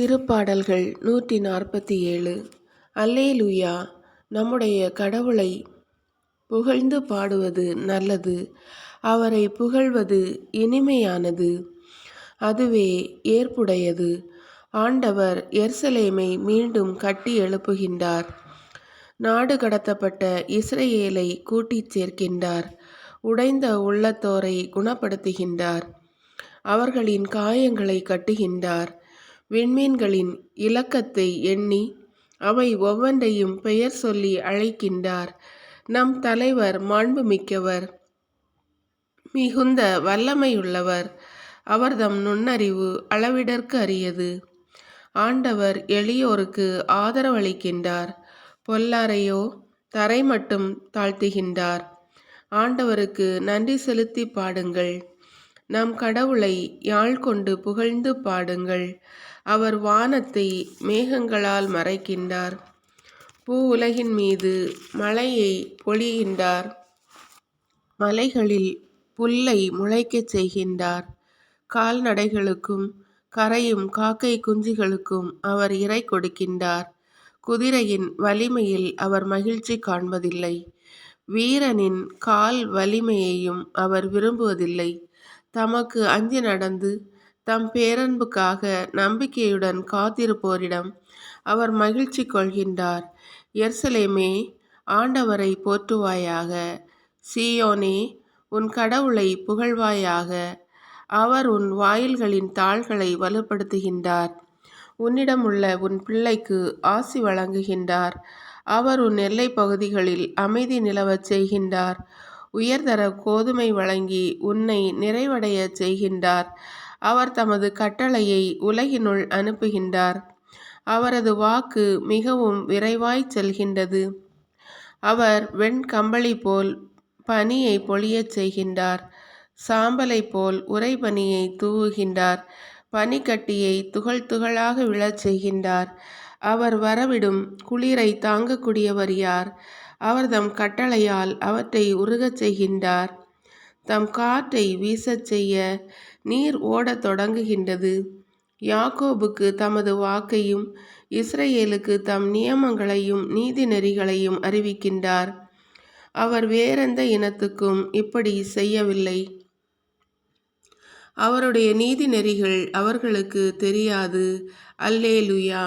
திருப்பாடல்கள் நூற்றி நாற்பத்தி ஏழு. அல்லேலுயா! நம்முடைய கடவுளை புகழ்ந்து பாடுவது நல்லது. அவரை புகழ்வது இனிமையானது. அதுவே ஏற்புடையது. ஆண்டவர் எர்சலேமை மீண்டும் கட்டி எழுப்புகின்றார். நாடு கடத்தப்பட்ட இஸ்ரேலை கூட்டிச் சேர்க்கின்றார். உடைந்த உள்ளத்தோரை குணப்படுத்துகின்றார். அவர்களின் காயங்களை கட்டுகின்றார். விண்மீன்களின் இலக்கத்தை எண்ணி அவை ஒவ்வொன்றையும் பெயர் சொல்லி அழைக்கின்றார். நம் தலைவர் மாண்புமிக்கவர் மிகுந்த வல்லமையுள்ளவர். அவர்தம் நுண்ணறிவு அளவிடற்கு அரியது. ஆண்டவர் எளியோருக்கு ஆதரவளிக்கின்றார். பொல்லாரையோ தரை மட்டும் தாழ்த்துகின்றார். ஆண்டவருக்கு நன்றி செலுத்தி பாடுங்கள். நம் கடவுளை யாழ் கொண்டு புகழ்ந்து பாடுங்கள். அவர் வானத்தை மேகங்களால் மறைக்கின்றார். பூ உலகின் மீது மழையை பொழிகின்றார். மலைகளில் புல்லை முளைக்கச் செய்கின்றார். கால்நடைகளுக்கும் கரையும் காக்கை குஞ்சுகளுக்கும் அவர் இறை கொடுக்கின்றார். குதிரையின் வலிமையில் அவர் மகிழ்ச்சி காண்பதில்லை. வீரனின் கால் வலிமையையும் அவர் விரும்புவதில்லை. தமக்கு அஞ்சி நடந்து தம் பேரன்புக்காக நம்பிக்கையுடன் காத்திருப்போரிடம் அவர் மகிழ்ச்சி கொள்கின்றார். எர்சலேமே ஆண்டவரை போற்றுவாயாக. சீயோனே உன் கடவுளை புகழ்வாயாக. அவர் உன் வாயில்களின் தாள்களை வலுப்படுத்துகின்றார். உன்னிடம் உள்ள உன் பிள்ளைக்கு ஆசி வழங்குகின்றார். அவர் உன் எல்லை பகுதிகளில் அமைதி நிலவச் செய்கின்றார். உயர்தர கோதுமை வழங்கி உன்னை நிறைவடைய செய்கின்றார். அவர் தமது கட்டளையை உலகினுள் அனுப்புகின்றார். அவரது வாக்கு மிகவும் விரைவாய் செல்கின்றது. அவர் வெண்கம்பளி போல் பனியை பொழியச் செய்கின்றார். சாம்பலை போல் உறைபனியை தூவுகின்றார். பனிக்கட்டியை துகள் துகளாக விழச் செய்கின்றார். அவர் வரவிடும் குளிரை தாங்கக்கூடியவர் யார்? அவர் தம் கட்டளையால் அவற்றை உருகச் செய்கின்றார். தம் காற்றை வீசச் செய்ய நீர் ஓடத் தொடங்குகின்றது. யாக்கோபுக்கு தமது வாக்கையும் இஸ்ரேலுக்கு தம் நியமங்களையும் நீதி நெறிகளையும் அறிவிக்கின்றார். அவர் வேறெந்த இனத்துக்கும் இப்படி செய்யவில்லை. அவருடைய நீதி நெறிகள் அவர்களுக்கு தெரியாது. அல்லேலுயா!